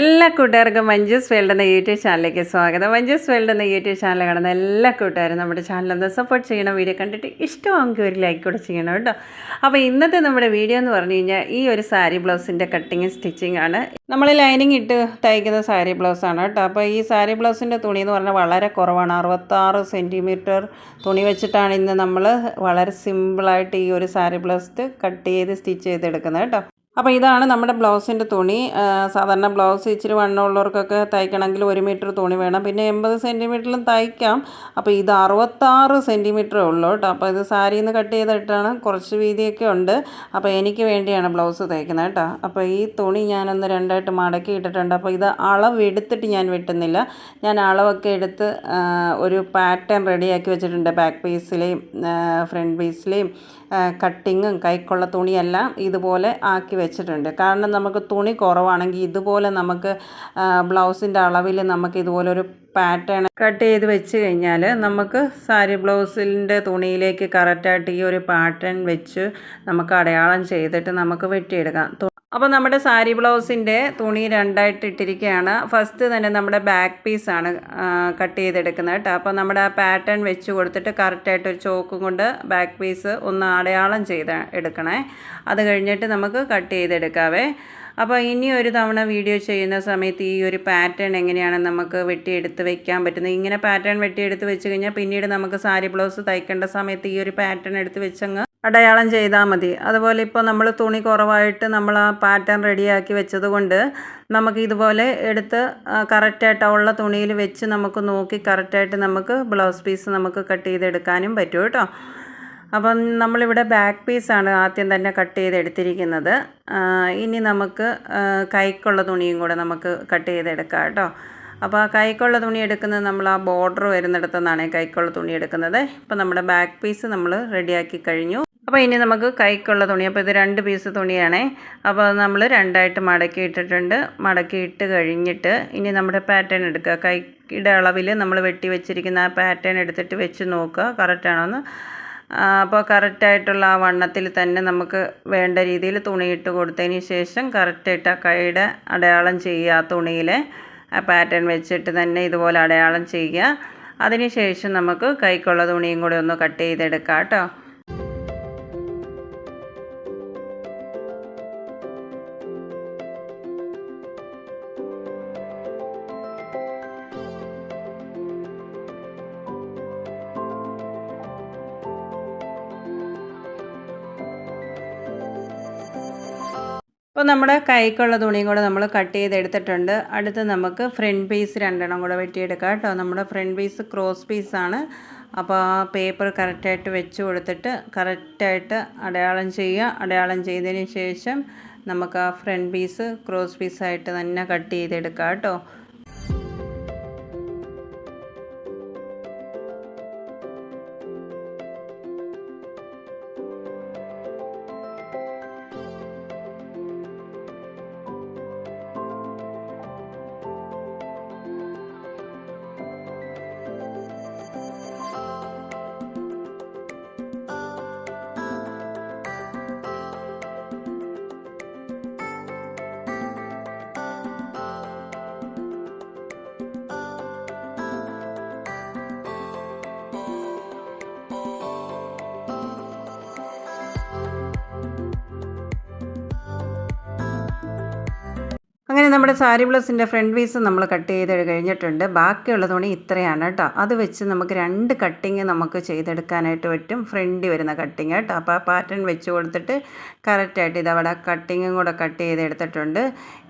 എല്ലാ കൂട്ടുകാർക്കും മഞ്ജുസ് വേൾഡ് എന്ന യൂട്യൂബ് ചാനലിലേക്ക് സ്വാഗതം. മഞ്ജുസ് വേൾഡ് എന്ന യൂട്യൂബ് ചാനൽ കാണുന്ന എല്ലാ കൂട്ടുകാരും നമ്മുടെ ചാനലൊന്ന് സപ്പോർട്ട് ചെയ്യണം വീഡിയോ കണ്ടിട്ട് ഇഷ്ടമാണെങ്കിൽ ഒരു ലൈക്ക് കൂടെ ചെയ്യണം കേട്ടോ. അപ്പോൾ ഇന്നത്തെ നമ്മുടെ വീഡിയോ എന്ന് പറഞ്ഞു കഴിഞ്ഞാൽ ഈ ഒരു സാരി ബ്ലൗസിന്റെ കട്ടിങ് സ്റ്റിച്ചിങ് ആണ്. നമ്മൾ ലൈനിങ് ഇട്ട് തയ്ക്കുന്ന സാരി ബ്ലൗസാണ് കേട്ടോ. അപ്പോൾ ഈ സാരി ബ്ലൗസിന്റെ തുണി എന്ന് പറഞ്ഞാൽ വളരെ കുറവാണ്. അറുപത്താറ് സെന്റിമീറ്റർ തുണി വെച്ചിട്ടാണ് ഇന്ന് നമ്മൾ വളരെ സിമ്പിളായിട്ട് ഈ ഒരു സാരി ബ്ലൗസ് കട്ട് ചെയ്ത് സ്റ്റിച്ച് ചെയ്തെടുക്കുന്നത് കേട്ടോ. അപ്പോൾ ഇതാണ് നമ്മുടെ ബ്ലൗസിന്റെ തുണി. സാധാരണ ബ്ലൗസ് ഇച്ചിരി വണ്ണമുള്ളവർക്കൊക്കെ തയ്ക്കണമെങ്കിൽ ഒരു മീറ്റർ തുണി വേണം. പിന്നെ എൺപത് സെന്റിമീറ്ററിലും തയ്ക്കാം. അപ്പോൾ ഇത് അറുപത്താറ് സെന്റിമീറ്ററേ ഉള്ളൂ കേട്ടോ. അപ്പോൾ ഇത് സാരിയിൽ നിന്ന് കട്ട് ചെയ്തിട്ടാണ് കുറച്ച് വീതിയൊക്കെ ഉണ്ട്. അപ്പോൾ എനിക്ക് വേണ്ടിയാണ് ബ്ലൗസ് തയ്ക്കുന്നത് കേട്ടോ. അപ്പോൾ ഈ തുണി ഞാനൊന്ന് രണ്ടായിട്ട് മടക്കി ഇട്ടിട്ടുണ്ട്. അപ്പോൾ ഇത് അളവ് എടുത്തിട്ട് ഞാൻ വെട്ടുന്നില്ല. ഞാൻ അളവൊക്കെ എടുത്ത് ഒരു പാറ്റേൺ റെഡിയാക്കി വെച്ചിട്ടുണ്ട്. ബാക്ക് പീസിലെയും ഫ്രണ്ട് പീസിലെയും കട്ടിങ്ങും കൈക്കുള്ള തുണിയെല്ലാം ഇതുപോലെ ആക്കി വെച്ചിട്ടുണ്ട്. കാരണം നമുക്ക് തുണി കുറവാണെങ്കിൽ ഇതുപോലെ നമുക്ക് ബ്ലൗസിന്റെ അളവിൽ നമുക്ക് ഇതുപോലെ ഒരു പാറ്റേൺ കട്ട് ചെയ്ത് വെച്ച് കഴിഞ്ഞാൽ നമുക്ക് സാരി ബ്ലൗസിന്റെ തുണിയിലേക്ക് കറക്റ്റായിട്ട് ഈ ഒരു പാറ്റേൺ വെച്ച് നമുക്ക് അടയാളം ചെയ്തിട്ട് നമുക്ക് വെട്ടിയെടുക്കാം. അപ്പോൾ നമ്മുടെ സാരി ബ്ലൗസിന്റെ തുണി രണ്ടായിട്ട് ഇട്ടിരിക്കുകയാണ്. ഫസ്റ്റ് തന്നെ നമ്മുടെ ബാക്ക് പീസാണ് കട്ട് ചെയ്തെടുക്കുന്നത് കേട്ടോ. അപ്പോൾ നമ്മുടെ ആ പാറ്റേൺ വെച്ച് കൊടുത്തിട്ട് കറക്റ്റായിട്ട് ഒരു ചോക്കും കൊണ്ട് ബാക്ക് പീസ് ഒന്ന് അടയാളം ചെയ്ത് എടുക്കണേ. അത് കഴിഞ്ഞിട്ട് നമുക്ക് കട്ട് ചെയ്തെടുക്കാവേ. അപ്പോൾ ഇനി ഒരു തവണ വീഡിയോ ചെയ്യുന്ന സമയത്ത് ഈ ഒരു പാറ്റേൺ എങ്ങനെയാണ് നമുക്ക് വെട്ടിയെടുത്ത് വെക്കാൻ പറ്റുന്നത്? ഇങ്ങനെ പാറ്റേൺ വെട്ടിയെടുത്ത് വെച്ച് കഴിഞ്ഞാൽ പിന്നീട് നമുക്ക് സാരി ബ്ലൗസ് തയ്ക്കേണ്ട സമയത്ത് ഈ ഒരു പാറ്റേൺ എടുത്ത് വെച്ചങ്ങ് അടയാളം ചെയ്താൽ മതി. അതുപോലെ ഇപ്പോൾ നമ്മൾ തുണി കുറവായിട്ട് നമ്മൾ ആ പാറ്റേൺ റെഡിയാക്കി വെച്ചത് കൊണ്ട് നമുക്ക് ഇതുപോലെ എടുത്ത് കറക്റ്റായിട്ട് ഉള്ള തുണിയിൽ വെച്ച് നമുക്ക് നോക്കി കറക്റ്റായിട്ട് നമുക്ക് ബ്ലൗസ് പീസ് നമുക്ക് കട്ട് ചെയ്തെടുക്കാനും പറ്റും കേട്ടോ. അപ്പം നമ്മളിവിടെ ബാക്ക് പീസാണ് ആദ്യം തന്നെ കട്ട് ചെയ്തെടുത്തിരിക്കുന്നത്. ഇനി നമുക്ക് കൈക്കുള്ള തുണിയും കൂടെ നമുക്ക് കട്ട് ചെയ്തെടുക്കാം കേട്ടോ. അപ്പോൾ ആ കൈക്കുള്ള തുണി എടുക്കുന്നത് നമ്മൾ ആ ബോർഡർ വരുന്നിടത്തു നിന്നാണ് കൈക്കുള്ള തുണി എടുക്കുന്നത്. ഇപ്പോൾ നമ്മുടെ ബാക്ക് പീസ് നമ്മൾ റെഡിയാക്കി കഴിഞ്ഞു. അപ്പോൾ ഇനി നമുക്ക് കൈക്കുള്ള തുണി. അപ്പോൾ ഇത് രണ്ട് പീസ് തുണിയാണേ. അപ്പോൾ നമ്മൾ രണ്ടായിട്ട് മടക്കി ഇട്ടിട്ടുണ്ട്. മടക്കി ഇട്ട് കഴിഞ്ഞിട്ട് ഇനി നമ്മുടെ പാറ്റേൺ എടുക്കുക. കൈയുടെ അളവിൽ നമ്മൾ വെട്ടി വെച്ചിരിക്കുന്ന ആ പാറ്റേൺ എടുത്തിട്ട് വെച്ച് നോക്കുക. കറക്റ്റാണോ എന്ന്. ആ, അപ്പോൾ കറക്റ്റായിട്ടുള്ള ആ വണ്ണത്തിൽ തന്നെ നമുക്ക് വേണ്ട രീതിയിൽ തുണി ഇട്ട് കൊടുത്തതിന് ശേഷം കറക്റ്റായിട്ട് ആ കൈയുടെ അടയാളം ചെയ്യുക ആ തുണിയിൽ. ആ പാറ്റേൺ വെച്ചിട്ട് തന്നെ ഇതുപോലെ അടയാളം ചെയ്യുക. അതിന് ശേഷം നമുക്ക് കൈക്കുള്ള തുണിയും കൂടി ഒന്ന് കട്ട് ചെയ്തെടുക്കാം കേട്ടോ. അപ്പോൾ നമ്മുടെ കൈക്കുള്ള തുണിയും കൂടെ നമ്മൾ കട്ട് ചെയ്തെടുത്തിട്ടുണ്ട് അടുത്ത് നമുക്ക് ഫ്രണ്ട് പീസ് രണ്ടെണ്ണം കൂടെ വെട്ടിയെടുക്കാം കേട്ടോ. നമ്മുടെ ഫ്രണ്ട് പീസ് ക്രോസ് പീസാണ് അപ്പോൾ ആ പേപ്പർ കറക്റ്റായിട്ട് വെച്ച് കൊടുത്തിട്ട് കറക്റ്റായിട്ട് അടയാളം ചെയ്യുക. അടയാളം ചെയ്തതിന് ശേഷം നമുക്ക് ആ ഫ്രണ്ട് പീസ് ക്രോസ് പീസായിട്ട് തന്നെ കട്ട് ചെയ്തെടുക്കാം കേട്ടോ. നമ്മുടെ സാരി ബ്ലൗസിന്റെ ഫ്രണ്ട് പീസ് നമ്മൾ കട്ട് ചെയ്ത് കഴിഞ്ഞിട്ടുണ്ട്. ബാക്കിയുള്ള തുണി ഇത്രയാണ് കേട്ടോ അത് വെച്ച് നമുക്ക് രണ്ട് കട്ടിങ് നമുക്ക് ചെയ്തെടുക്കാനായിട്ട് പറ്റും. ഫ്രണ്ടിൽ വരുന്ന കട്ടിങ് കേട്ടോ അപ്പോൾ ആ പാറ്റേൺ വെച്ച് കൊടുത്തിട്ട് കറക്റ്റായിട്ട് ഇതവിടെ കട്ടിങ്ങും കൂടെ കട്ട് ചെയ്തെടുത്തിട്ടുണ്ട്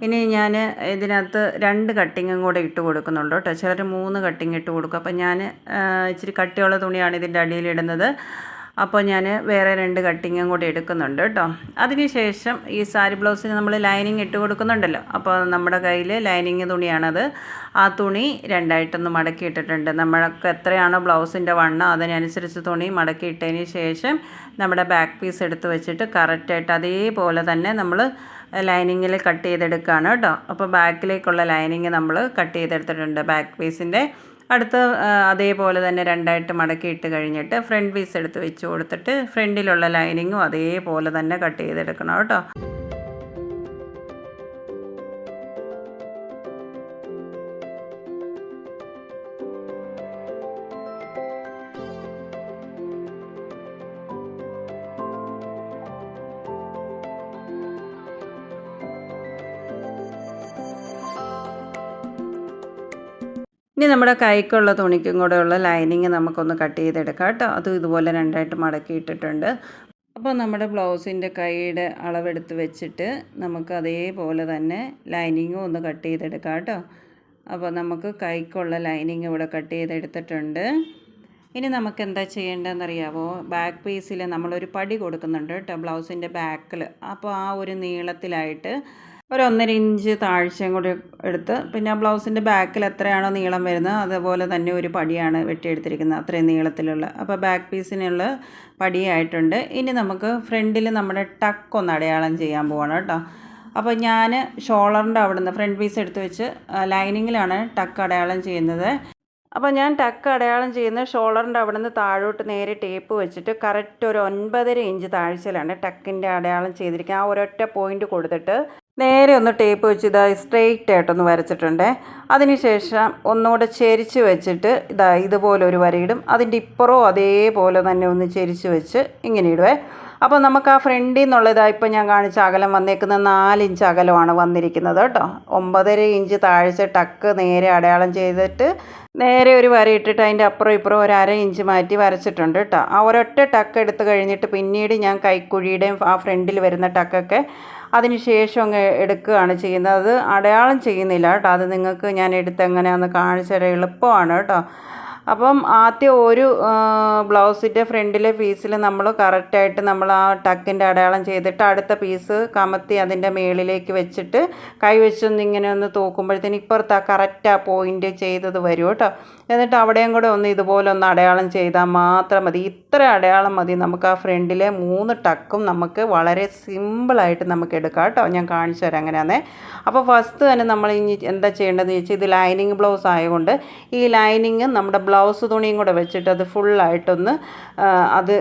ഇനി ഞാൻ ഇതിനകത്ത് രണ്ട് കട്ടിങ്ങും കൂടെ ഇട്ട് കൊടുക്കുന്നുണ്ട് കേട്ടോ ചിലർ മൂന്ന് കട്ടിങ് ഇട്ട് കൊടുക്കും. അപ്പോൾ ഞാൻ ഇച്ചിരി കട്ടിയുള്ള തുണിയാണ് ഇതിന്റെ അടിയിലിടുന്നത് അപ്പോൾ ഞാൻ വേറെ രണ്ട് കട്ടിങ്ങും കൂടി എടുക്കുന്നുണ്ട് കേട്ടോ. അതിനുശേഷം ഈ സാരി ബ്ലൗസിന് നമ്മൾ ലൈനിങ് ഇട്ട് കൊടുക്കുന്നുണ്ടല്ലോ. അപ്പോൾ നമ്മുടെ കയ്യിൽ ലൈനിങ് തുണിയാണത്. ആ തുണി രണ്ടായിട്ടൊന്ന് മടക്കി ഇട്ടിട്ടുണ്ട്. നമ്മൾക്ക് എത്രയാണോ ബ്ലൗസിന്റെ വണ്ണം അതിനനുസരിച്ച് തുണി മടക്കി ഇട്ടതിന് ശേഷം നമ്മുടെ ബാക്ക് പീസ് എടുത്ത് വെച്ചിട്ട് കറക്റ്റായിട്ട് അതേപോലെ തന്നെ നമ്മൾ ലൈനിങ്ങിൽ കട്ട് ചെയ്തെടുക്കുകയാണ് കേട്ടോ. അപ്പോൾ ബാക്കിലേക്കുള്ള ലൈനിങ് നമ്മൾ കട്ട് ചെയ്തെടുത്തിട്ടുണ്ട് ബാക്ക് പീസിന്റെ അടുത്ത് അതേപോലെ തന്നെ രണ്ടായിട്ട് മടക്കി ഇട്ട് കഴിഞ്ഞിട്ട് ഫ്രണ്ട് പീസ് എടുത്ത് വെച്ച് കൊടുത്തിട്ട് ഫ്രണ്ടിലുള്ള ലൈനിങ്ങും അതേപോലെ തന്നെ കട്ട് ചെയ്തെടുക്കണം കേട്ടോ. ഇനി നമ്മുടെ കൈക്കുള്ള തുണിക്കും കൂടെ ഉള്ള ലൈനിങ് നമുക്കൊന്ന് കട്ട് ചെയ്തെടുക്കാം കേട്ടോ. അതും ഇതുപോലെ രണ്ടായിട്ട് മടക്കി ഇട്ടിട്ടുണ്ട്. അപ്പോൾ നമ്മുടെ ബ്ലൗസിന്റെ കൈയുടെ അളവെടുത്ത് വെച്ചിട്ട് നമുക്ക് അതേപോലെ തന്നെ ലൈനിങ്ങും ഒന്ന് കട്ട് ചെയ്തെടുക്കാം കേട്ടോ. അപ്പോൾ നമുക്ക് കൈക്കുള്ള ലൈനിങ് ഇവിടെ കട്ട് ചെയ്തെടുത്തിട്ടുണ്ട്. ഇനി നമുക്ക് എന്താ ചെയ്യേണ്ടതെന്നറിയാവോ? ബാക്ക് പീസിൽ നമ്മളൊരു പടി കൊടുക്കുന്നുണ്ട് കേട്ടോ ബ്ലൗസിന്റെ ബാക്കിൽ. അപ്പോൾ ആ ഒരു നീളത്തിലായിട്ട് ഒരു ഒന്നര ഇഞ്ച് താഴ്ചയും കൂടി എടുത്ത് പിന്നെ ആ ബ്ലൗസിന്റെ ബാക്കിൽ എത്രയാണോ നീളം വരുന്നത് അതുപോലെ തന്നെ ഒരു പടിയാണ് വെട്ടിയെടുത്തിരിക്കുന്നത് അത്രയും നീളത്തിലുള്ള. അപ്പോൾ ബാക്ക് പീസിനുള്ള പടിയായിട്ടുണ്ട്. ഇനി നമുക്ക് ഫ്രണ്ടിൽ നമ്മുടെ ടക്ക് ഒന്ന് അടയാളം ചെയ്യാൻ പോവാണ് കേട്ടോ. അപ്പോൾ ഞാൻ ഷോളറിന്റെ അവിടുന്ന് ഫ്രണ്ട് പീസ് എടുത്ത് വെച്ച് ലൈനിങ്ങിലാണ് ടക്ക് അടയാളം ചെയ്യുന്നത്. അപ്പോൾ ഞാൻ ടക്ക് അടയാളം ചെയ്യുന്ന ഷോളറിന്റെ അവിടെ നിന്ന് താഴോട്ട് നേരെ ടേപ്പ് വെച്ചിട്ട് കറക്റ്റ് ഒരു ഒൻപതര ഇഞ്ച് താഴ്ചയിലാണ് ടക്കിന്റെ അടയാളം ചെയ്തിരിക്കുക ആ ഒരൊറ്റ പോയിന്റ് കൊടുത്തിട്ട് നേരെ ഒന്ന് ടേപ്പ് വെച്ച് ഇതാ സ്ട്രെയിറ്റ് ആയിട്ടൊന്ന് വരച്ചിട്ടുണ്ട്. അതിനുശേഷം ഒന്നുകൂടെ ചെരിച്ച് വെച്ചിട്ട് ഇതാ ഇതുപോലെ ഒരു വരയിടും അതിന്റെ ഇപ്പുറവും അതേപോലെ തന്നെ ഒന്ന് ചെരിച്ച് വെച്ച് ഇങ്ങനെ ഇടുവേ. അപ്പോൾ നമുക്ക് ആ ഫ്രണ്ടിൽ നിന്നുള്ളതാ ഇപ്പം ഞാൻ കാണിച്ച അകലം വന്നേക്കുന്ന നാലിഞ്ച് അകലമാണ് വന്നിരിക്കുന്നത് കേട്ടോ. ഒമ്പതര ഇഞ്ച് താഴ്ച ടക്ക് നേരെ അടയാളം ചെയ്തിട്ട് നേരെ ഒരു വര ഇട്ടിട്ട് അതിന്റെ അപ്പുറം ഇപ്പുറം ഒരു അര ഇഞ്ച് മാറ്റി വരച്ചിട്ടുണ്ട് കേട്ടോ. ആ ഒരൊറ്റ ടക്ക് എടുത്ത് കഴിഞ്ഞിട്ട് പിന്നീട് ഞാൻ കൈക്കുഴിയുടെയും ആ ഫ്രണ്ടിൽ വരുന്ന ടക്കൊക്കെ അതിന് ശേഷം അങ്ങ് എടുക്കുകയാണ് ചെയ്യുന്നത്. അത് അടയാളം ചെയ്യുന്നില്ല കേട്ടോ. അത് നിങ്ങൾക്ക് ഞാൻ എടുത്ത് എങ്ങനെയാണെന്ന് കാണിച്ചു എളുപ്പമാണ് കേട്ടോ. അപ്പം ആദ്യം ഒരു ബ്ലൗസിന്റെ ഫ്രണ്ടിലെ പീസിൽ നമ്മൾ കറക്റ്റായിട്ട് നമ്മൾ ആ ടക്കിന്റെ അടയാളം ചെയ്തിട്ട് അടുത്ത പീസ് കമത്തി അതിന്റെ മേളിലേക്ക് വെച്ചിട്ട് കൈ വെച്ചൊന്ന് ഇങ്ങനെ ഒന്ന് തൂക്കുമ്പോഴത്തേന് ഇപ്പുറത്ത് ആ കറക്റ്റ് ആ പോയിന്റ് ചെയ്തത് വരും കേട്ടോ. എന്നിട്ട് അവിടെയും കൂടെ ഒന്ന് ഇതുപോലെ ഒന്ന് അടയാളം ചെയ്താൽ മാത്രം മതി. ഇത്ര അടയാളം മതി നമുക്ക് ആ ഫ്രണ്ടിലെ മൂന്ന് ടക്കും നമുക്ക് വളരെ സിമ്പിളായിട്ട് നമുക്ക് എടുക്കാം കേട്ടോ. ഞാൻ കാണിച്ചു തരാം അങ്ങനെയാണേ അപ്പോൾ ഫസ്റ്റ് തന്നെ നമ്മൾ ഇനി എന്താ ചെയ്യേണ്ടതെന്ന് ചോദിച്ചാൽ ഇത് ലൈനിങ് ബ്ലൗസ് ആയതുകൊണ്ട് ഈ ലൈനിങ് നമ്മുടെ ബ്ലൗസ് തുണിയും കൂടെ വെച്ചിട്ട് അത് ഫുള്ളായിട്ടൊന്ന് അത്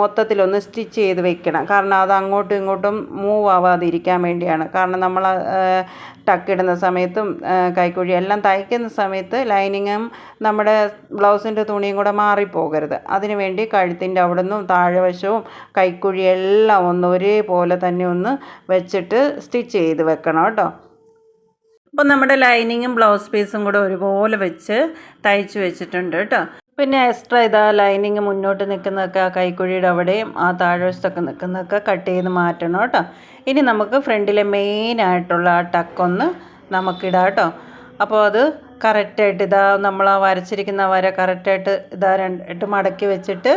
മൊത്തത്തിലൊന്ന് സ്റ്റിച്ച് ചെയ്ത് വെക്കണം. കാരണം അത് അങ്ങോട്ടും ഇങ്ങോട്ടും മൂവ് ആവാതിരിക്കാൻ വേണ്ടിയാണ്. കാരണം നമ്മൾ ടക്കിടുന്ന സമയത്തും കൈക്കുഴി എല്ലാം തയ്ക്കുന്ന സമയത്ത് ലൈനിങ്ങും നമ്മുടെ ബ്ലൗസിന്റെ തുണിയും കൂടെ മാറിപ്പോകരുത്. അതിന് വേണ്ടി കഴുത്തിന്റെ അവിടെ നിന്നും താഴെവശവും കൈക്കുഴി എല്ലാം ഒന്ന് ഒരേപോലെ തന്നെ ഒന്ന് വെച്ചിട്ട് സ്റ്റിച്ച് ചെയ്ത് വെക്കണം കേട്ടോ. അപ്പോൾ നമ്മുടെ ലൈനിങ്ങും ബ്ലൗസ് പീസും കൂടെ ഒരുപോലെ വെച്ച് തയ്ച്ച് വെച്ചിട്ടുണ്ട് കേട്ടോ. പിന്നെ എക്സ്ട്രാ ഇതാ ലൈനിങ് മുന്നോട്ട് നിൽക്കുന്നതൊക്കെ ആ കൈക്കുഴിയുടെ അവിടെയും ആ താഴ്വശത്തൊക്കെ നിൽക്കുന്നതൊക്കെ കട്ട് ചെയ്ത് മാറ്റണം കേട്ടോ. ഇനി നമുക്ക് ഫ്രണ്ടിലെ മെയിൻ ആയിട്ടുള്ള ആ ടക്കൊന്ന് നമുക്കിടാം കേട്ടോ. അപ്പോൾ അത് കറക്റ്റായിട്ട് ഇതാ നമ്മൾ ആ വരച്ചിരിക്കുന്ന വര കറക്റ്റായിട്ട് ഇതാ രണ്ട് മടക്കി വെച്ചിട്ട്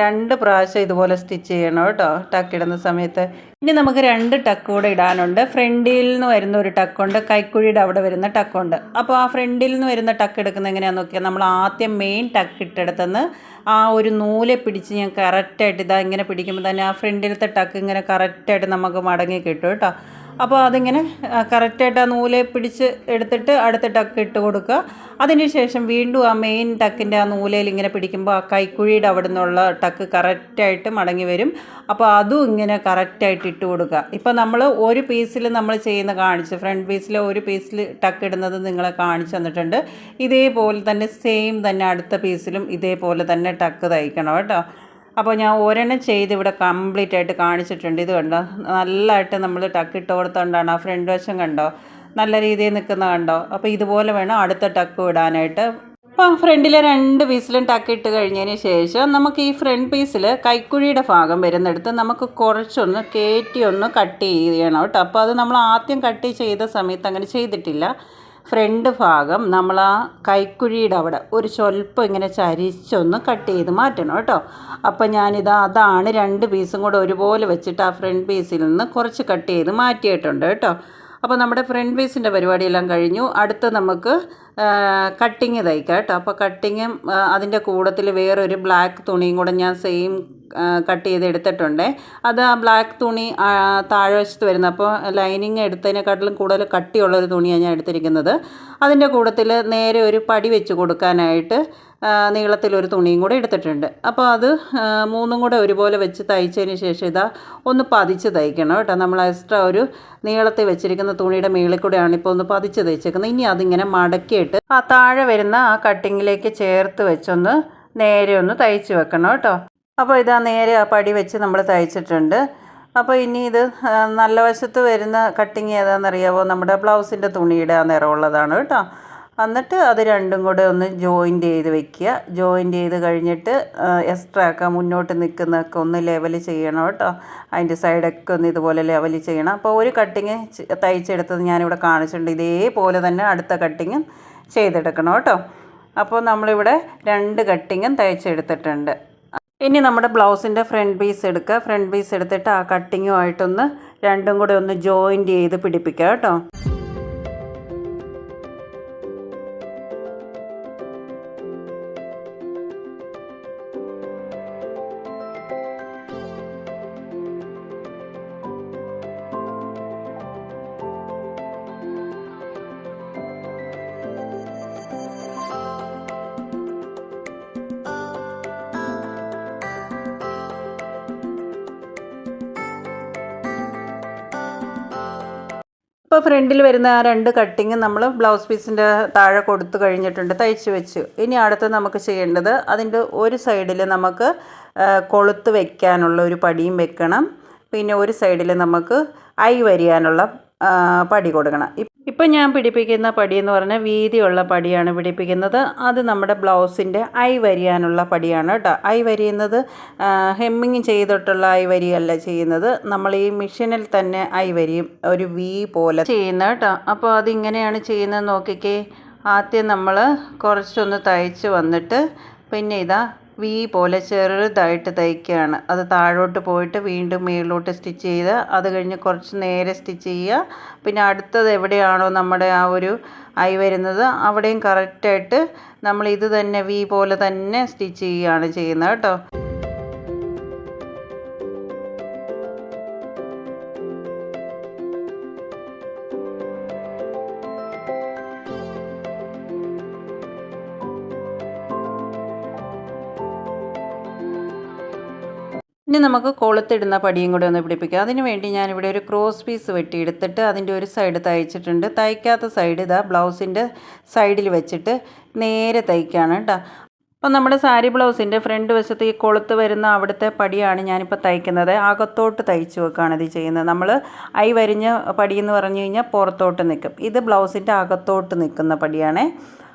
രണ്ട് പ്രാവശ്യം ഇതുപോലെ സ്റ്റിച്ച് ചെയ്യണം കേട്ടോ. ടക്ക് ഇടുന്ന സമയത്ത്. ഇനി നമുക്ക് രണ്ട് ടക്ക് കൂടെ ഇടാനുണ്ട്. ഫ്രണ്ടിൽ നിന്ന് വരുന്ന ഒരു ടക്കുണ്ട് കൈക്കുഴിയുടെ അവിടെ വരുന്ന ടക്കുണ്ട്. അപ്പോൾ ആ ഫ്രണ്ടിൽ നിന്ന് വരുന്ന ടക്ക് എടുക്കുന്ന എങ്ങനെയാണെന്ന് നോക്കിയാൽ നമ്മൾ ആദ്യം മെയിൻ ടക്ക് ഇട്ടെടുത്തുനിന്ന് ആ ഒരു നൂലെ പിടിച്ച് ഞാൻ കറക്റ്റായിട്ട് ഇതാ ഇങ്ങനെ പിടിക്കുമ്പോൾ തന്നെ ആ ഫ്രണ്ടിലത്തെ ടക്ക് ഇങ്ങനെ കറക്റ്റായിട്ട് നമുക്ക് മടങ്ങി കിട്ടും കേട്ടോ. അപ്പോൾ അതിങ്ങനെ കറക്റ്റായിട്ട് ആ നൂലെ പിടിച്ച് എടുത്തിട്ട് അടുത്ത ടക്ക് ഇട്ട് കൊടുക്കുക. അതിനുശേഷം വീണ്ടും ആ മെയിൻ ടക്കിന്റെ ആ നൂലയിൽ ഇങ്ങനെ പിടിക്കുമ്പോൾ ആ കൈക്കുഴിയുടെ അവിടെ നിന്നുള്ള ടക്ക് കറക്റ്റായിട്ട് മടങ്ങി വരും. അപ്പോൾ അതും ഇങ്ങനെ കറക്റ്റായിട്ട് ഇട്ട് കൊടുക്കുക. ഇപ്പോൾ നമ്മൾ ഒരു പീസിൽ നമ്മൾ ചെയ്യുന്ന കാണിച്ച് ഫ്രണ്ട് പീസിൽ ഒരു പീസിൽ ടക്ക് ഇടുന്നത് നിങ്ങളെ കാണിച്ചു തന്നിട്ടുണ്ട്. ഇതേപോലെ തന്നെ സെയിം തന്നെ അടുത്ത പീസിലും ഇതേപോലെ തന്നെ ടക്ക് തയ്ക്കണം കേട്ടോ. അപ്പോൾ ഞാൻ ഒരെണ്ണം ചെയ്ത് ഇവിടെ കംപ്ലീറ്റ് ആയിട്ട് കാണിച്ചിട്ടുണ്ട്. ഇത് കണ്ടോ? നല്ലതായിട്ട് നമ്മൾ ടക്ക് ഇട്ട് കൊടുത്തോണ്ടാണ് ആ ഫ്രണ്ട് വശം കണ്ടോ? നല്ല രീതിയിൽ നിൽക്കുന്ന കണ്ടോ? അപ്പോൾ ഇതുപോലെ വേണം അടുത്ത ടക്ക് ഇടാനായിട്ട്. അപ്പോൾ ഫ്രണ്ടിലെ രണ്ട് പീസിലും ടക്ക് ഇട്ട് കഴിഞ്ഞതിന് ശേഷം നമുക്ക് ഈ ഫ്രണ്ട് പീസിൽ കൈക്കുഴിയുടെ ഭാഗം വരുന്നിടത്ത് നമുക്ക് കുറച്ചൊന്ന് കയറ്റി ഒന്ന് കട്ട് ചെയ്യണം കേട്ടോ. അപ്പോൾ അത് നമ്മൾ ആദ്യം കട്ട് ചെയ്ത സമയത്ത് അങ്ങനെ ചെയ്തിട്ടില്ല. ഫ്രണ്ട് ഭാഗം നമ്മൾ ആ കൈക്കുഴിയുടെ അവിടെ ഒരു സ്വല്പം ഇങ്ങനെ ചരിച്ചൊന്ന് കട്ട് ചെയ്ത് മാറ്റണം കേട്ടോ. അപ്പം ഞാനിത് അതാണ് രണ്ട് പീസും കൂടെ ഒരുപോലെ വെച്ചിട്ട് ആ ഫ്രണ്ട് പീസിൽ നിന്ന് കുറച്ച് കട്ട് ചെയ്ത് മാറ്റിയിട്ടുണ്ട് കേട്ടോ. അപ്പോൾ നമ്മുടെ ഫ്രണ്ട് പീസിന്റെ പരിപാടിയെല്ലാം കഴിഞ്ഞു. അടുത്ത് നമുക്ക് കട്ടിങ് തയ്ക്കാം കേട്ടോ. അപ്പോൾ കട്ടിങ്ങും അതിന്റെ കൂടത്തിൽ വേറൊരു ബ്ലാക്ക് തുണിയും കൂടെ ഞാൻ സെയിം കട്ട് ചെയ്ത് എടുത്തിട്ടുണ്ട്. അത് ആ ബ്ലാക്ക് തുണി താഴ്വശത്ത് വരുന്ന അപ്പോൾ ലൈനിങ് എടുത്തതിനെക്കാട്ടിലും കൂടുതൽ കട്ടിയുള്ളൊരു തുണിയാണ് ഞാൻ എടുത്തിരിക്കുന്നത്. അതിന്റെ കൂടത്തിൽ നേരെ ഒരു പടി വെച്ച് കൊടുക്കാനായിട്ട് നീളത്തിലൊരു തുണിയും കൂടെ എടുത്തിട്ടുണ്ട്. അപ്പോൾ അത് മൂന്നും കൂടെ ഒരുപോലെ വെച്ച് തയ്ച്ചതിന് ശേഷം ഇതാ ഒന്ന് പതിച്ച് തയ്ക്കണം കേട്ടോ. നമ്മൾ എക്സ്ട്രാ ഒരു നീളത്തിൽ വെച്ചിരിക്കുന്ന തുണിയുടെ മേളിൽ കൂടെയാണ് ഇപ്പോൾ ഒന്ന് പതിച്ച് തയ്ച്ചേക്കുന്നത്. ഇനി അതിങ്ങനെ മടക്കിയിട്ട് ആ താഴെ വരുന്ന ആ കട്ടിങ്ങിലേക്ക് ചേർത്ത് വെച്ചൊന്ന് നേരെ ഒന്ന് തയ്ച്ച് വെക്കണം കേട്ടോ. അപ്പോൾ ഇതാ നേരെ ആ പടി വെച്ച് നമ്മൾ തയ്ച്ചിട്ടുണ്ട്. അപ്പോൾ ഇനി ഇത് നല്ല വശത്ത് വരുന്ന കട്ടിങ് ഏതാണെന്നറിയാമോ നമ്മുടെ ബ്ലൗസിന്റെ തുണിയുടെ ആ നിറമുള്ളതാണ് കേട്ടോ. എന്നിട്ട് അത് രണ്ടും കൂടെ ഒന്ന് ജോയിന്റ് ചെയ്ത് വെക്കുക. ജോയിന്റ് ചെയ്ത് കഴിഞ്ഞിട്ട് എക്സ്ട്രാ ഒക്കെ മുന്നോട്ട് നിൽക്കുന്നതൊക്കെ ഒന്ന് ലെവൽ ചെയ്യണം കേട്ടോ. അതിന്റെ സൈഡൊക്കെ ഒന്ന് ഇതുപോലെ ലെവൽ ചെയ്യണം. അപ്പോൾ ഒരു കട്ടിങ് തയ്ച്ചെടുത്തത് ഞാനിവിടെ കാണിച്ചിട്ടുണ്ട്. ഇതേപോലെ തന്നെ അടുത്ത കട്ടിങ്ങും ചെയ്തെടുക്കണം കേട്ടോ. അപ്പോൾ നമ്മളിവിടെ രണ്ട് കട്ടിങ്ങും തയ്ച്ചെടുത്തിട്ടുണ്ട്. ഇനി നമ്മുടെ ബ്ലൗസിന്റെ ഫ്രണ്ട് പീസ് എടുക്കുക. ഫ്രണ്ട് പീസ് എടുത്തിട്ട് ആ കട്ടിങ്ങുമായിട്ടൊന്ന് രണ്ടും കൂടെ ഒന്ന് ജോയിന്റ് ചെയ്ത് പിടിപ്പിക്കുക കേട്ടോ. ഫ്രണ്ടിൽ വരുന്ന ആ രണ്ട് കട്ടിങ് നമ്മൾ ബ്ലൗസ് പീസിന്റെ താഴെ കൊടുത്തു കഴിഞ്ഞിട്ടുണ്ട് തയ്ച്ച് വെച്ചു. ഇനി അടുത്ത് നമുക്ക് ചെയ്യേണ്ടത് അതിന്റെ ഒരു സൈഡിൽ നമുക്ക് കൊളുത്ത് വെക്കാനുള്ള ഒരു പടിയും വെക്കണം. പിന്നെ ഒരു സൈഡിൽ നമുക്ക് ഐ വരിയാനുള്ള പടി കൊടുക്കണം. ഇപ്പം ഞാൻ പിടിപ്പിക്കുന്ന പടി എന്ന് പറഞ്ഞാൽ വീതിയുള്ള പടിയാണ് പിടിപ്പിക്കുന്നത്. അത് നമ്മുടെ ബ്ലൗസിന്റെ ഐ വരിയാനുള്ള പടിയാണ് കേട്ടോ. ഐ വരിയുന്നത് ഹെമ്മിങ് ചെയ്തിട്ടുള്ള ഐ വരിയല്ല ചെയ്യുന്നത്. നമ്മൾ ഈ മെഷീനിൽ തന്നെ ഐ വരിയും ഒരു വി പോലെ ചെയ്യുന്ന കേട്ടോ. അപ്പോൾ അതിങ്ങനെയാണ് ചെയ്യുന്നത് നോക്കിക്കേ. ആദ്യം നമ്മൾ കുറച്ചൊന്ന് തയ്ച്ച് വന്നിട്ട് പിന്നെ ഇതാ വി പോലെ ചെറുതായിട്ട് തയ്ക്കുകയാണ് അത് താഴോട്ട് പോയിട്ട് വീണ്ടും മേളിലോട്ട് സ്റ്റിച്ച് ചെയ്ത് അത് കഴിഞ്ഞ് കുറച്ച് നേരെ സ്റ്റിച്ച് ചെയ്യുക. പിന്നെ അടുത്തത് എവിടെയാണോ നമ്മുടെ ആ ഒരു ഐ വരുന്നത് അവിടെയും കറക്റ്റായിട്ട് നമ്മൾ ഇത് തന്നെ വി പോലെ തന്നെ സ്റ്റിച്ച് ചെയ്യുകയാണ് ചെയ്യുന്നത് കേട്ടോ. ഇനി നമുക്ക് കൊളുത്തിടുന്ന പടിയും കൂടെ ഒന്ന് പിടിപ്പിക്കാം. അതിന് വേണ്ടി ഞാനിവിടെ ഒരു ക്രോസ് പീസ് വെട്ടിയെടുത്തിട്ട് അതിന്റെ ഒരു സൈഡ് തയ്ച്ചിട്ടുണ്ട്. തയ്ക്കാത്ത സൈഡ് ഇതാ ബ്ലൗസിന്റെ സൈഡിൽ വെച്ചിട്ട് നേരെ തയ്ക്കുകയാണ് കേട്ടോ. അപ്പോൾ നമ്മുടെ സാരി ബ്ലൗസിന്റെ ഫ്രണ്ട് വശത്ത് ഈ കൊളുത്ത് വരുന്ന അവിടുത്തെ പടിയാണ് ഞാനിപ്പോൾ തയ്ക്കുന്നത്. അകത്തോട്ട് തയ്ച്ച് വെക്കുകയാണ് ഇത് ചെയ്യുന്നത്. നമ്മൾ ഐ വരിഞ്ഞ പടിയെന്ന് പറഞ്ഞു കഴിഞ്ഞാൽ പുറത്തോട്ട് നിൽക്കും. ഇത് ബ്ലൗസിന്റെ അകത്തോട്ട് നിൽക്കുന്ന പടിയാണേ.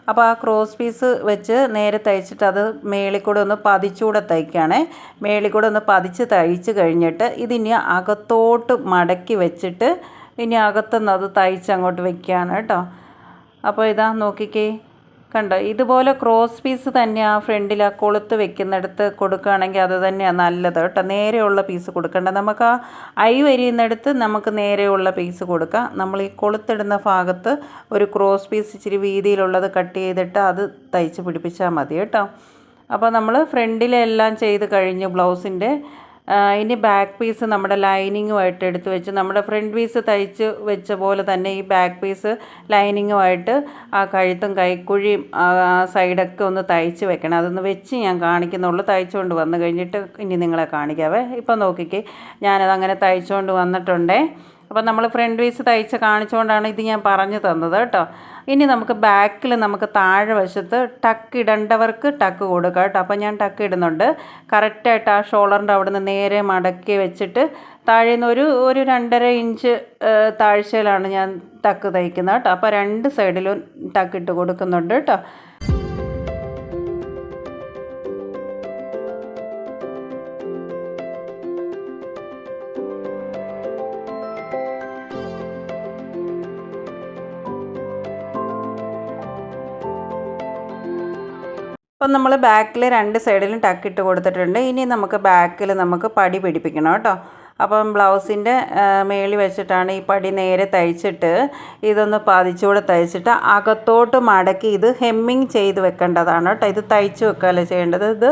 അപ്പോൾ ആ ക്രോസ് പീസ് വെച്ച് നേരെ തയ്ച്ചിട്ട് അത് മേളിൽ കൂടെ ഒന്ന് പതിച്ചുകൂടെ തയ്ക്കുകയാണേ. മേളിൽ കൂടെ ഒന്ന് പതിച്ച് തയ്ച്ച് കഴിഞ്ഞിട്ട് ഇതിനി അകത്തോട്ട് മടക്കി വെച്ചിട്ട് ഇനി അകത്തുനിന്ന് അത് തയ്ച്ച് അങ്ങോട്ട് വെക്കുകയാണ് കേട്ടോ. അപ്പോൾ ഇതാ നോക്കിക്കേ. കണ്ടോ? ഇതുപോലെ ക്രോസ് പീസ് തന്നെ ആ ഫ്രണ്ടിൽ ആ കൊളുത്ത് വെക്കുന്നിടത്ത് കൊടുക്കുകയാണെങ്കിൽ അത് തന്നെയാണ് നല്ലത് കേട്ടോ. നേരെയുള്ള പീസ് കൊടുക്കണ്ട. നമുക്ക് ആ ഐ വരിയുന്നിടത്ത് നമുക്ക് നേരെയുള്ള പീസ് കൊടുക്കാം. നമ്മൾ ഈ കൊളുത്തിടുന്ന ഭാഗത്ത് ഒരു ക്രോസ് പീസ് ഇച്ചിരി വീതിയിലുള്ളത് കട്ട് ചെയ്തിട്ട് അത് തയ്ച്ച് പിടിപ്പിച്ചാൽ മതി കേട്ടോ. അപ്പോൾ നമ്മൾ ഫ്രണ്ടിലെല്ലാം ചെയ്ത് കഴിഞ്ഞു ബ്ലൗസിന്റെ ഇനി ബാക്ക് പീസ് നമ്മുടെ ലൈനിങ്ങുമായിട്ട് എടുത്ത് വെച്ച് നമ്മുടെ ഫ്രണ്ട് പീസ് തയ്ച്ച് വെച്ച പോലെ തന്നെ ഈ ബാക്ക് പീസ് ലൈനിങ്ങുമായിട്ട് ആ കഴുത്തും കൈക്കുഴിയും സൈഡൊക്കെ ഒന്ന് തയ്ച്ച് വെക്കണം. അതൊന്ന് വെച്ച് ഞാൻ കാണിക്കുന്നുള്ളൂ. തയ്ച്ചുകൊണ്ട് വന്നു കഴിഞ്ഞിട്ട് ഇനി നിങ്ങളെ കാണിക്കാവേ. ഇപ്പം നോക്കിക്കേ. ഞാനത് അങ്ങനെ തയ്ച്ചുകൊണ്ട് വന്നിട്ടുണ്ടേ. അപ്പോൾ നമ്മൾ ഫ്രണ്ട് വീസ് തയ്ച്ച് കാണിച്ചുകൊണ്ടാണ് ഇത് ഞാൻ പറഞ്ഞു തന്നത് കേട്ടോ. ഇനി നമുക്ക് ബാക്കിൽ നമുക്ക് താഴെ വശത്ത് ടക്ക് ഇടേണ്ടവർക്ക് ടക്ക് കൊടുക്കാം കേട്ടോ. അപ്പോൾ ഞാൻ ടക്ക് ഇടുന്നുണ്ട്. കറക്റ്റായിട്ട് ആ ഷോളറിന്റെ അവിടെ നിന്ന് നേരെ മടക്കി വെച്ചിട്ട് താഴെ നിന്ന് ഒരു ഒരു രണ്ടര ഇഞ്ച് താഴ്ചയിലാണ് ഞാൻ ടക്ക് തയ്ക്കുന്നത് കേട്ടോ. അപ്പോൾ രണ്ട് സൈഡിലും ടക്ക് ഇട്ട് കൊടുക്കുന്നുണ്ട് കേട്ടോ. അപ്പം നമ്മൾ ബാക്കിൽ രണ്ട് സൈഡിലും ടക്കിട്ട് കൊടുത്തിട്ടുണ്ട്. ഇനി നമുക്ക് ബാക്കിൽ നമുക്ക് പടി പിടിപ്പിക്കണം കേട്ടോ. അപ്പം ബ്ലൗസിന്റെ മേളിൽ വെച്ചിട്ടാണ് ഈ പടി നേരെ തയ്ച്ചിട്ട് ഇതൊന്ന് പതിച്ചുകൂടെ തയ്ച്ചിട്ട് അകത്തോട്ട് മടക്കി ഇത് ഹെമ്മിങ് ചെയ്ത് വെക്കേണ്ടതാണ് കേട്ടോ. ഇത് തയ്ച്ച് വെക്കുകയല്ല ചെയ്യേണ്ടത്? ഇത്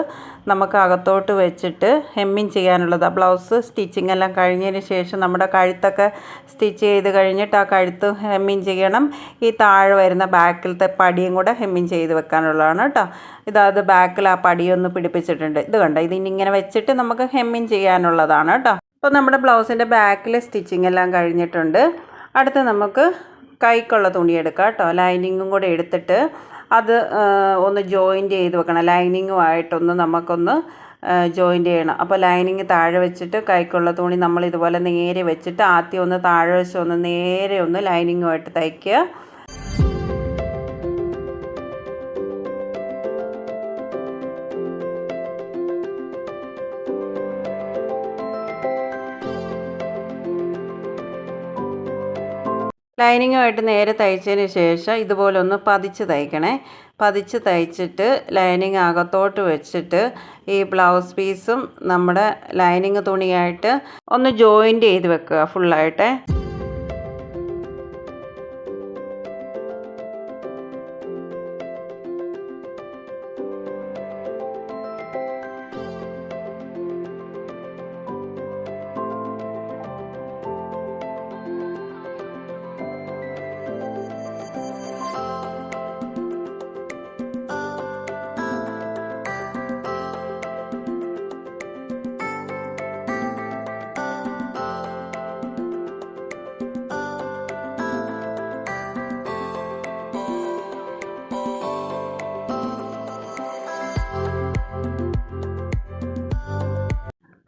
നമുക്ക് അകത്തോട്ട് വെച്ചിട്ട് ഹെമ്മിങ് ചെയ്യാനുള്ളതാണ് ബ്ലൗസ് സ്റ്റിച്ചിങ് എല്ലാം കഴിഞ്ഞതിന് ശേഷം നമ്മുടെ കഴുത്തൊക്കെ സ്റ്റിച്ച് ചെയ്ത് കഴിഞ്ഞിട്ട് ആ കഴുത്ത് ഹെമ്മിങ് ചെയ്യണം. ഈ താഴെ വരുന്ന ബാക്കിലത്തെ പടിയും കൂടെ ഹെമ്മിങ് ചെയ്ത് വെക്കാനുള്ളതാണ് കേട്ടോ. ഇതാത് ബാക്കിൽ ആ പടിയൊന്ന് പിടിപ്പിച്ചിട്ടുണ്ട്. ഇത് കണ്ടോ? ഇതിങ്ങനെ വെച്ചിട്ട് നമുക്ക് ഹെമ്മിങ് ചെയ്യാനുള്ളതാണ് കേട്ടോ. അപ്പോൾ നമ്മുടെ ബ്ലൗസിന്റെ ബാക്കിലെ സ്റ്റിച്ചിങ് എല്ലാം കഴിഞ്ഞിട്ടുണ്ട്. അടുത്ത് നമുക്ക് കൈക്കുള്ള തുണി എടുക്കാം കേട്ടോ. ലൈനിങ്ങും കൂടെ എടുത്തിട്ട് അത് ഒന്ന് ജോയിന്റ് ചെയ്ത് വെക്കണം. ലൈനിങ്ങുമായിട്ടൊന്ന് നമുക്കൊന്ന് ജോയിന്റ് ചെയ്യണം. അപ്പോൾ ലൈനിങ് താഴെ വെച്ചിട്ട് കൈക്കുള്ള തുണി നമ്മൾ ഇതുപോലെ നേരെ വെച്ചിട്ട് ആദ്യം ഒന്ന് താഴെ വെച്ച് ഒന്ന് നേരെ ഒന്ന് ലൈനിങ്ങുമായിട്ട് തയ്ക്കുക. ലൈനിങ്ങുമായിട്ട് നേരെ തയ്ച്ചതിന് ശേഷം ഇതുപോലെ ഒന്ന് പതിച്ച് തയ്ക്കണേ. പതിച്ച് തയ്ച്ചിട്ട് ലൈനിങ് അകത്തോട്ട് വെച്ചിട്ട് ഈ ബ്ലൗസ് പീസും നമ്മുടെ ലൈനിങ് തുണിയായിട്ട് ഒന്ന് ജോയിന്റ് ചെയ്ത് വെക്കുക ഫുള്ളായിട്ട്.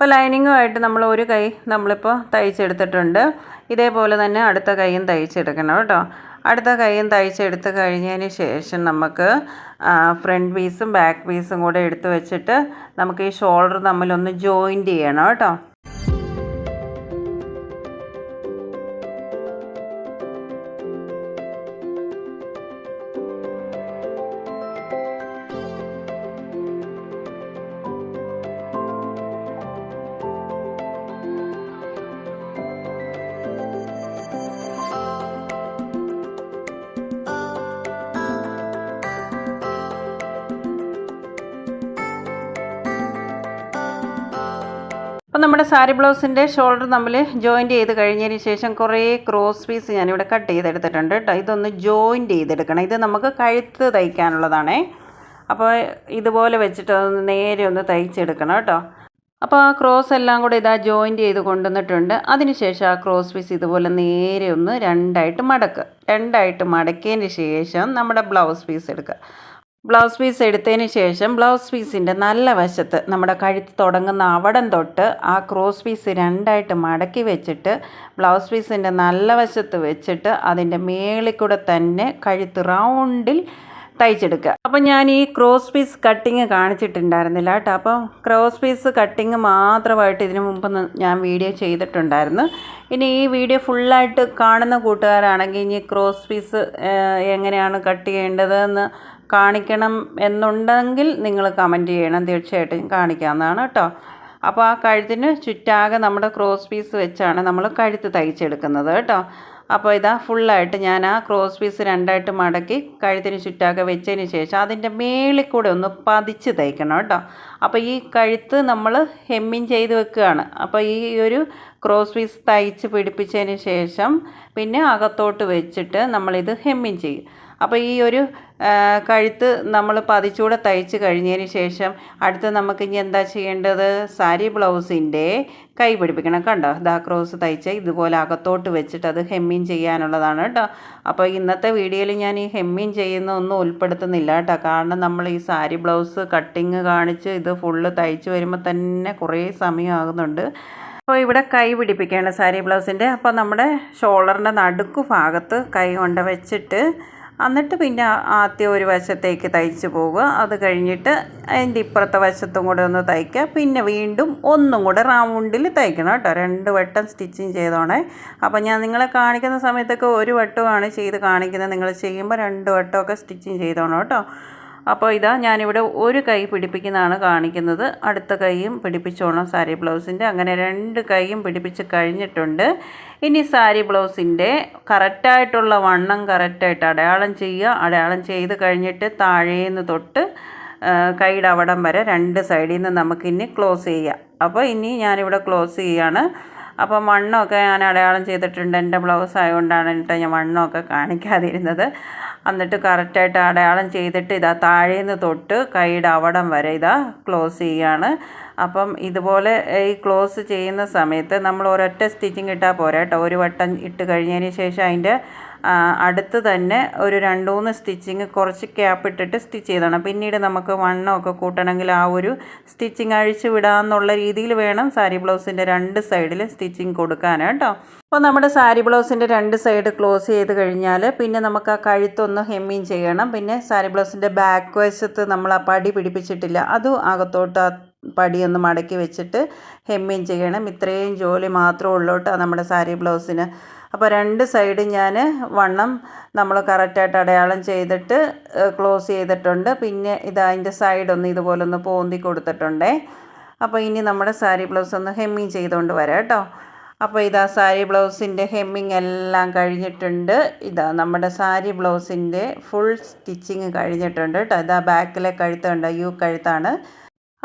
ഇപ്പോൾ ലൈനിങ്ങുമായിട്ട് നമ്മൾ ഒരു കൈ നമ്മളിപ്പോൾ തയ്ച്ചെടുത്തിട്ടുണ്ട്. ഇതേപോലെ തന്നെ അടുത്ത കൈയും തയ്ച്ചെടുക്കണം കേട്ടോ. അടുത്ത കൈയും തയ്ച്ചെടുത്ത് കഴിഞ്ഞതിന് ശേഷം നമുക്ക് ഫ്രണ്ട് പീസും ബാക്ക് പീസും കൂടെ എടുത്ത് വെച്ചിട്ട് നമുക്ക് ഈ ഷോൾഡർ തമ്മിലൊന്ന് ജോയിന്റ് ചെയ്യണം കേട്ടോ. അപ്പോൾ നമ്മുടെ സാരി ബ്ലൗസിന്റെ ഷോൾഡർ നമ്മൾ ജോയിന്റ് ചെയ്ത് കഴിഞ്ഞതിന് ശേഷം കുറേ ക്രോസ് പീസ് ഞാനിവിടെ കട്ട് ചെയ്തെടുത്തിട്ടുണ്ട് കേട്ടോ. ഇതൊന്ന് ജോയിന്റ് ചെയ്തെടുക്കണം. ഇത് നമുക്ക് കഴുത്ത് തയ്ക്കാനുള്ളതാണേ. അപ്പോൾ ഇതുപോലെ വെച്ചിട്ട് ഒന്ന് നേരെ ഒന്ന് തയ്ച്ചെടുക്കണം കേട്ടോ. അപ്പോൾ ആ ക്രോസ് എല്ലാം കൂടെ ഇതാ ജോയിന്റ് ചെയ്ത് കൊണ്ടുവന്നിട്ടുണ്ട്. അതിനുശേഷം ആ ക്രോസ് പീസ് ഇതുപോലെ നേരെ ഒന്ന് രണ്ടായിട്ട് മടക്കുക രണ്ടായിട്ട് മടക്കിയതിന് ശേഷം നമ്മുടെ ബ്ലൗസ് പീസ് എടുക്കുക. ബ്ലൗസ് പീസ് എടുത്തതിന് ശേഷം ബ്ലൗസ് പീസിന്റെ നല്ല വശത്ത് നമ്മുടെ കഴുത്ത് തുടങ്ങുന്ന അവിടം തൊട്ട് ആ ക്രോസ് പീസ് രണ്ടായിട്ട് മടക്കി വെച്ചിട്ട് ബ്ലൗസ് പീസിന്റെ നല്ല വശത്ത് വെച്ചിട്ട് അതിന്റെ മേളിൽ കൂടെ തന്നെ കഴുത്ത് റൗണ്ടിൽ തയ്ച്ചെടുക്കുക. അപ്പോൾ ഞാൻ ഈ ക്രോസ് പീസ് കട്ടിങ് കാണിച്ചിട്ടുണ്ടായിരുന്നില്ല കേട്ടോ. അപ്പോൾ ക്രോസ് പീസ് കട്ടിങ് മാത്രമായിട്ട് ഇതിനു മുമ്പ് ഞാൻ വീഡിയോ ചെയ്തിട്ടുണ്ടായിരുന്നു. ഇനി ഈ വീഡിയോ ഫുള്ളായിട്ട് കാണുന്ന കൂട്ടുകാരാണെങ്കിൽ ഇനി ക്രോസ് പീസ് എങ്ങനെയാണ് കട്ട് ചെയ്യേണ്ടതെന്ന് കാണിക്കണം എന്നുണ്ടെങ്കിൽ നിങ്ങൾ കമന്റ് ചെയ്യണം. തീർച്ചയായിട്ടും കാണിക്കാവുന്നതാണ് കേട്ടോ. അപ്പോൾ ആ കഴുത്തിന് ചുറ്റാകെ നമ്മുടെ ക്രോസ് പീസ് വെച്ചാണ് നമ്മൾ കഴുത്ത് തയ്ച്ചെടുക്കുന്നത് കേട്ടോ. അപ്പോൾ ഇതാ ഫുള്ളായിട്ട് ഞാൻ ആ ക്രോസ് പീസ് രണ്ടായിട്ട് മടക്കി കഴുത്തിന് ചുറ്റാകെ വെച്ചതിന് ശേഷം അതിന്റെ മേളിൽ കൂടെ ഒന്ന് പതിച്ച് തയ്ക്കണം കേട്ടോ. അപ്പോൾ ഈ കഴുത്ത് നമ്മൾ ഹെമ്മിങ് ചെയ്ത് വെക്കുകയാണ്. അപ്പോൾ ഈ ഒരു ക്രോസ് പീസ് തയ്ച്ച് പിടിപ്പിച്ചതിന് ശേഷം പിന്നെ അകത്തോട്ട് വെച്ചിട്ട് നമ്മളിത് ഹെമ്മിങ് ചെയ്യും. അപ്പോൾ ഈ ഒരു കഴുത്ത് നമ്മൾ പതിച്ചൂടെ തയ്ച്ച് കഴിഞ്ഞതിന് ശേഷം അടുത്ത് നമുക്ക് ഇനി എന്താ ചെയ്യേണ്ടത്? സാരി ബ്ലൗസിന്റെ കൈ പിടിപ്പിക്കണം കണ്ടോ? ദാ ക്രോസ് തയ്ച്ച് ഇതുപോലെ അകത്തോട്ട് വെച്ചിട്ട് അത് ഹെമ്മിൻ ചെയ്യാനുള്ളതാണ് കേട്ടോ. അപ്പോൾ ഇന്നത്തെ വീഡിയോയിൽ ഞാൻ ഈ ഹെമ്മിൻ ചെയ്യുന്ന ഒന്നും ഉൾപ്പെടുത്തുന്നില്ല കേട്ടോ. കാരണം നമ്മൾ ഈ സാരി ബ്ലൗസ് കട്ടിങ് കാണിച്ച് ഇത് ഫുള്ള് തയ്ച്ച് വരുമ്പോൾ തന്നെ കുറേ സമയമാകുന്നുണ്ട് അപ്പോൾ ഇവിടെ കൈ പിടിപ്പിക്കുകയാണ് സാരി ബ്ലൗസിന്റെ. അപ്പോൾ നമ്മുടെ ഷോൾഡറിന്റെ നടുക്ക് ഭാഗത്ത് കൈ കൊണ്ട് വെച്ചിട്ട് എന്നിട്ട് പിന്നെ ആദ്യം ഒരു വശത്തേക്ക് തയ്ച്ച് പോവുക. അത് കഴിഞ്ഞിട്ട് അതിന്റെ ഇപ്പുറത്തെ വശത്തും കൂടെ ഒന്ന് തയ്ക്കുക. പിന്നെ വീണ്ടും ഒന്നും കൂടെ റൗണ്ടിൽ തയ്ക്കണം കേട്ടോ. രണ്ട് വട്ടം സ്റ്റിച്ചിങ് ചെയ്തോണേ. അപ്പോൾ ഞാൻ നിങ്ങളെ കാണിക്കുന്ന സമയത്തൊക്കെ ഒരു വട്ടമാണ് ചെയ്ത് കാണിക്കുന്നത്. നിങ്ങൾ ചെയ്യുമ്പോൾ രണ്ട് വട്ടമൊക്കെ സ്റ്റിച്ചിങ് ചെയ്തോണം കേട്ടോ. അപ്പോൾ ഇതാ ഞാനിവിടെ ഒരു കൈ പിടിപ്പിക്കുന്നതാണ് കാണിക്കുന്നത്. അടുത്ത കൈയും പിടിപ്പിച്ചോണം സാരി ബ്ലൗസിന്റെ. അങ്ങനെ രണ്ട് കൈയും പിടിപ്പിച്ച് കഴിഞ്ഞിട്ടുണ്ട്. ഇനി സാരി ബ്ലൗസിന്റെ കറക്റ്റായിട്ടുള്ള വണ്ണം കറക്റ്റായിട്ട് അടയാളം ചെയ്യുക. അടയാളം ചെയ്ത് കഴിഞ്ഞിട്ട് താഴേന്ന് തൊട്ട് കൈയുടെ അവിടം വരെ രണ്ട് സൈഡിൽ നിന്ന് നമുക്കിനി ക്ലോസ് ചെയ്യാം. അപ്പോൾ ഇനി ഞാനിവിടെ ക്ലോസ് ചെയ്യുകയാണ് അപ്പോൾ മണ്ണൊക്കെ ഞാൻ അടയാളം ചെയ്തിട്ടുണ്ട്. എന്റെ ബ്ലൗസ് ആയതുകൊണ്ടാണ് എന്നിട്ട് ഞാൻ മണ്ണൊക്കെ കാണിക്കാതിരുന്നത്. എന്നിട്ട് കറക്റ്റായിട്ട് അടയാളം ചെയ്തിട്ട് ഇതാ താഴേന്ന് തൊട്ട് കൈയുടെ അവിടം വരെ ഇതാ ക്ലോസ് ചെയ്യുകയാണ് അപ്പം ഇതുപോലെ ഈ ക്ലോസ് ചെയ്യുന്ന സമയത്ത് നമ്മൾ ഒരൊറ്റ സ്റ്റിച്ചിങ് ഇട്ടാൽ പോരാ കേട്ടോ. ഒരു വട്ടം ഇട്ട് കഴിഞ്ഞതിന് ശേഷം അതിന്റെ അടുത്ത് തന്നെ ഒരു രണ്ട് മൂന്ന് സ്റ്റിച്ചിങ് കുറച്ച് ക്യാപ്പ് ഇട്ടിട്ട് സ്റ്റിച്ച് ചെയ്തതാണ്. പിന്നീട് നമുക്ക് വണ്ണമൊക്കെ കൂട്ടണമെങ്കിൽ ആ ഒരു സ്റ്റിച്ചിങ് അഴിച്ചു വിടാമെന്നുള്ള രീതിയിൽ വേണം സാരി ബ്ലൗസിന്റെ രണ്ട് സൈഡിൽ സ്റ്റിച്ചിങ് കൊടുക്കാൻ കേട്ടോ. അപ്പോൾ നമ്മുടെ സാരി ബ്ലൗസിന്റെ രണ്ട് സൈഡ് ക്ലോസ് ചെയ്ത് കഴിഞ്ഞാൽ പിന്നെ നമുക്ക് ആ കഴുത്തൊന്ന് ഹെമ്മിങ് ചെയ്യണം. പിന്നെ സാരി ബ്ലൗസിന്റെ ബാക്ക് വശത്ത് നമ്മൾ ആ പടി പിടിപ്പിച്ചിട്ടില്ല. അതും അകത്തോട്ട് പടിയൊന്ന് മടക്കി വെച്ചിട്ട് ഹെമ്മിങ് ചെയ്യണം. ഇത്രയും ജോലി മാത്രമേ ഉള്ളൂ നമ്മുടെ സാരി ബ്ലൗസിന്. അപ്പോൾ രണ്ട് സൈഡ് ഞാൻ വണ്ണം നമ്മൾ കറക്റ്റായിട്ട് അടയാളം ചെയ്തിട്ട് ക്ലോസ് ചെയ്തിട്ടുണ്ട്. പിന്നെ ഇത് അതിന്റെ സൈഡൊന്ന് ഇതുപോലൊന്ന് പോന്തി കൊടുത്തിട്ടുണ്ടേ. അപ്പോൾ ഇനി നമ്മുടെ സാരി ബ്ലൗസ് ഒന്ന് ഹെമ്മിങ് ചെയ്തുകൊണ്ട് വരാം കേട്ടോ. അപ്പോൾ ഇതാ സാരി ബ്ലൗസിന്റെ ഹെമ്മിങ് എല്ലാം കഴിഞ്ഞിട്ടുണ്ട്. ഇതാ നമ്മുടെ സാരി ബ്ലൗസിന്റെ ഫുൾ സ്റ്റിച്ചിങ് കഴിഞ്ഞിട്ടുണ്ട് കേട്ടോ. ഇതാ ബാക്കിലെ കഴുത്തുണ്ട് യു കഴുത്താണ്.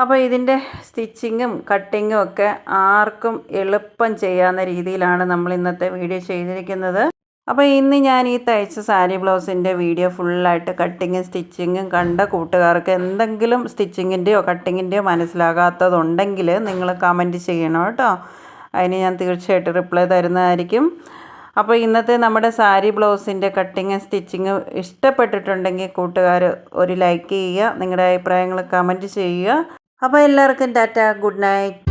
അപ്പോൾ ഇതിന്റെ സ്റ്റിച്ചിങ്ങും കട്ടിങ്ങും ഒക്കെ ആർക്കും എളുപ്പം ചെയ്യാവുന്ന രീതിയിലാണ് നമ്മൾ ഇന്നത്തെ വീഡിയോ ചെയ്തിരിക്കുന്നത്. അപ്പോൾ ഇന്ന് ഞാൻ ഈ തയ്ച്ച സാരി ബ്ലൗസിന്റെ വീഡിയോ ഫുള്ളായിട്ട് കട്ടിങ്ങും സ്റ്റിച്ചിങ്ങും കണ്ട കൂട്ടുകാർക്ക് എന്തെങ്കിലും സ്റ്റിച്ചിങ്ങിന്റെയോ കട്ടിങ്ങിന്റെയോ മനസ്സിലാകാത്തതുണ്ടെങ്കിൽ നിങ്ങൾ കമന്റ് ചെയ്യണം കേട്ടോ. അതിന് ഞാൻ തീർച്ചയായിട്ടും റിപ്ലൈ തരുന്നതായിരിക്കും. അപ്പോൾ ഇന്നത്തെ നമ്മുടെ സാരി ബ്ലൗസിന്റെ കട്ടിങ് സ്റ്റിച്ചിങ് ഇഷ്ടപ്പെട്ടിട്ടുണ്ടെങ്കിൽ കൂട്ടുകാർ ഒരു ലൈക്ക് ചെയ്യുക നിങ്ങളുടെ അഭിപ്രായങ്ങൾ കമന്റ് ചെയ്യുക. അപ്പോൾ എല്ലാവർക്കും ടാറ്റ ഗുഡ് നൈറ്റ്.